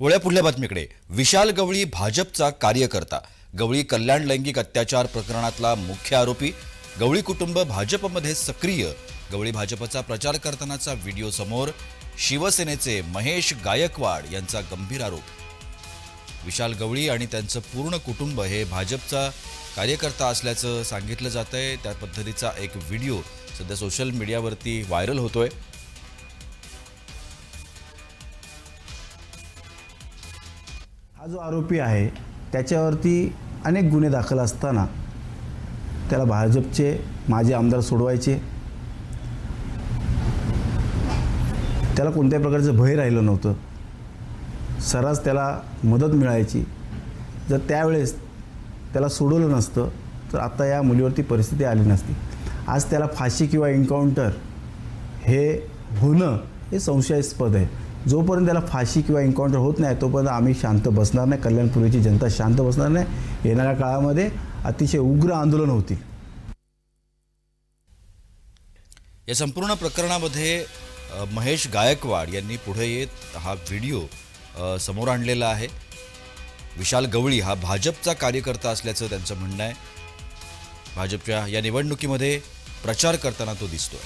वळ्या पुढल्या बातमीकडे. विशाल गवळी भाजपचा कार्यकर्ता. गवळी कल्याण लैंगिक अत्याचार प्रकरणातला मुख्य आरोपी. गवळी कुटुंब भाजपमध्ये सक्रिय. गवळी भाजपचा प्रचार करतानाचा व्हिडिओ समोर शिवसेनेचे महेश गायकवाड यांचा गंभीर आरोप. विशाल गवळी आणि त्यांचं पूर्ण कुटुंब हे भाजपचा कार्यकर्ता असल्याचं सांगितलं जात आहे त्या पद्धतीचा एक व्हिडिओ सध्या सोशल मीडियावरती व्हायरल होतोय. हा जो आरोपी आहे त्याच्यावरती अनेक गुन्हे दाखल असताना त्याला भाजपचे माजी आमदार सोडवायचे. त्याला कोणत्याही प्रकारचं भय राहिलं नव्हतं. सर्रास त्याला मदत मिळायची. जर त्यावेळेस त्याला सोडवलं नसतं तर आता या मुलीवरती परिस्थिती आली नसती. आज त्याला फाशी किंवा एन्काउंटर हे होणं हे संशयास्पद आहे. जोपर्यंत त्याला फाशी किंवा एन्काउंटर होत नाही तोपर्यंत आम्ही शांत बसणार नाही. कल्याणपूर्वीची जनता शांत बसणार नाही. येणाऱ्या काळामध्ये अतिशय उग्र आंदोलन होतील. या संपूर्ण प्रकरणामध्ये महेश गायकवाड यांनी पुढे येत हा व्हिडिओ समोर आणलेला आहे. विशाल गवळी हा भाजपचा कार्यकर्ता असल्याचं त्यांचं म्हणणं आहे. भाजपच्या या निवडणुकीमध्ये प्रचार करताना तो दिसतोय.